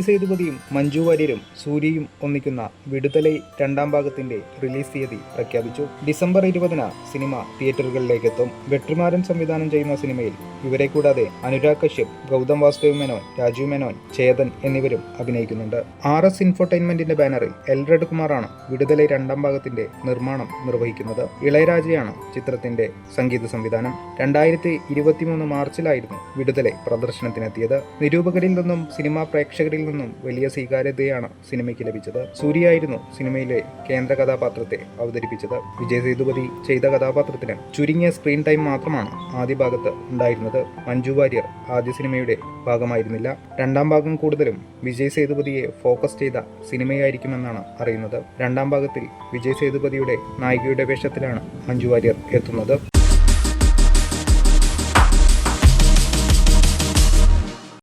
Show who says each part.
Speaker 1: സേതുപതിയും മഞ്ജു വാര്യരും സൂര്യയും ഒന്നിക്കുന്ന വിടുതലൈ രണ്ടാം ഭാഗത്തിന്റെ റിലീസ് തീയതി പ്രഖ്യാപിച്ചു. ഡിസംബർ ഇരുപതിന് സിനിമ തിയേറ്ററുകളിലേക്ക് എത്തും വെട്രിമാരൻ സംവിധാനം ചെയ്യുന്ന സിനിമയിൽ ഇവരെ കൂടാതെ അനുരാഗ് കശ്യപ് ഗൗതം വാസുദേവ് മേനോൻ രാജു മേനോൻ ചേതൻ എന്നിവരും അഭിനയിക്കുന്നുണ്ട്. ആർ എസ് ഇൻഫോർടൈൻമെന്റിന്റെ ബാനറിൽ എൽറെഡ് കുമാറാണ് വിടുതലൈ രണ്ടാം ഭാഗത്തിന്റെ നിർമ്മാണം നിർവഹിക്കുന്നത്. ഇളയരാജയാണ് ചിത്രത്തിന്റെ സംഗീത സംവിധാനം. രണ്ടായിരത്തി ഇരുപത്തിമൂന്ന് മാർച്ചിലായിരുന്നു വിടുതലെ പ്രദർശനത്തിനെത്തിയത്. നിരൂപകരിൽ നിന്നും സിനിമാ പ്രേക്ഷകരിൽ നിന്നും വലിയ സ്വീകാര്യതയാണ് സിനിമയ്ക്ക് ലഭിച്ചത്. സൂര്യയായിരുന്നു സിനിമയിലെ കേന്ദ്ര കഥാപാത്രത്തെ അവതരിപ്പിച്ചത്. വിജയ് സേതുപതി ചെയ്ത കഥാപാത്രത്തിന് ചുരുങ്ങിയ സ്ക്രീൻ ടൈം മാത്രമാണ് ആദ്യ ഭാഗത്ത് ഉണ്ടായിരുന്നത്. മഞ്ജു വാര്യർ ആദ്യ സിനിമയുടെ ഭാഗമായിരുന്നില്ല. രണ്ടാം ഭാഗം കൂടുതലും വിജയ് സേതുപതിയെ ഫോക്കസ് ചെയ്ത സിനിമയായിരിക്കുമെന്നാണ് അറിയുന്നത്. രണ്ടാം ഭാഗത്തിൽ വിജയ് സേതുപതിയുടെ നായികയുടെ വേഷത്തിലാണ് മഞ്ജു വാര്യർ എത്തുന്നത്.